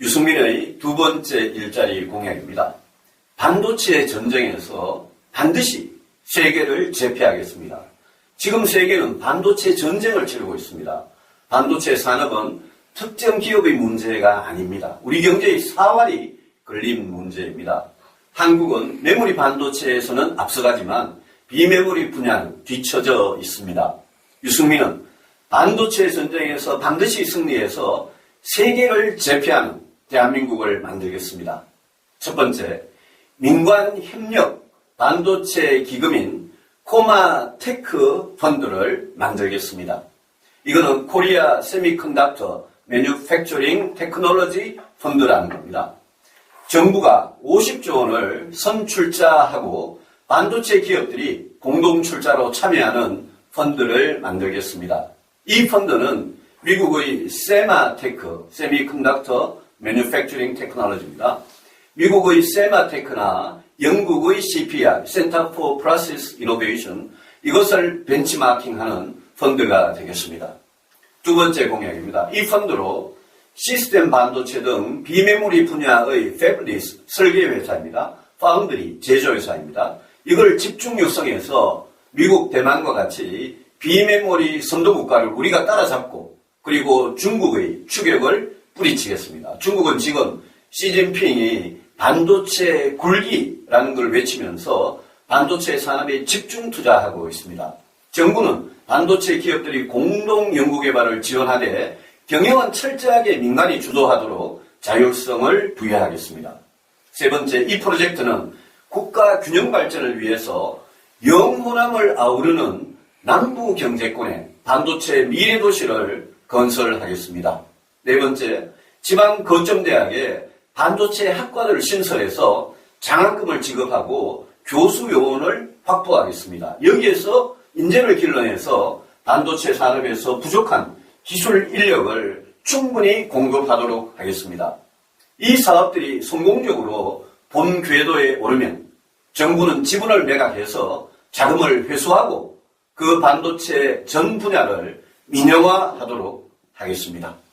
유승민의 두 번째 일자리 공약입니다. 반도체 전쟁에서 반드시 세계를 제패하겠습니다. 지금 세계는 반도체 전쟁을 치르고 있습니다. 반도체 산업은 특정 기업의 문제가 아닙니다. 우리 경제의 사활이 걸린 문제입니다. 한국은 메모리 반도체에서는 앞서가지만 비메모리 분야는 뒤처져 있습니다. 유승민은 반도체 전쟁에서 반드시 승리해서 세계를 제패하는 대한민국을 만들겠습니다. 첫 번째, 민관 협력 반도체 기금인 코마테크 펀드를 만들겠습니다. 이거는 코리아 세미컨덕터 매뉴팩처링 테크놀로지 펀드라는 겁니다. 정부가 50조 원을 선출자하고 반도체 기업들이 공동 출자로 참여하는 펀드를 만들겠습니다. 이 펀드는 미국의 세마테크, 세미컨덕터 매뉴팩처링 테크놀로지입니다. 미국의 세마테크나 영국의 CPR, Center for Process Innovation, 이것을 벤치마킹하는 펀드가 되겠습니다. 두 번째 공약입니다. 이 펀드로 시스템 반도체 등 비메모리 분야의 패블리스 설계 회사입니다. 파운드리 제조 회사입니다. 이걸 집중 육성해서 미국 대만과 같이 비메모리 선도 국가를 우리가 따라잡고 그리고 중국의 추격을 뿌리치겠습니다. 중국은 지금 시진핑이 반도체 굴기라는 걸 외치면서 반도체 산업에 집중 투자하고 있습니다. 정부는 반도체 기업들이 공동 연구개발을 지원하되 경영은 철저하게 민간이 주도하도록 자율성을 부여하겠습니다. 세 번째, 이 프로젝트는 국가 균형 발전을 위해서 영호남을 아우르는 남부 경제권의 반도체 미래 도시를 건설하겠습니다. 네 번째, 지방 거점대학에 반도체 학과를 신설해서 장학금을 지급하고 교수 요원을 확보하겠습니다. 여기에서 인재를 길러내서 반도체 산업에서 부족한 기술 인력을 충분히 공급하도록 하겠습니다. 이 사업들이 성공적으로 본 궤도에 오르면 정부는 지분을 매각해서 자금을 회수하고 그 반도체 전 분야를 민영화하도록 하겠습니다.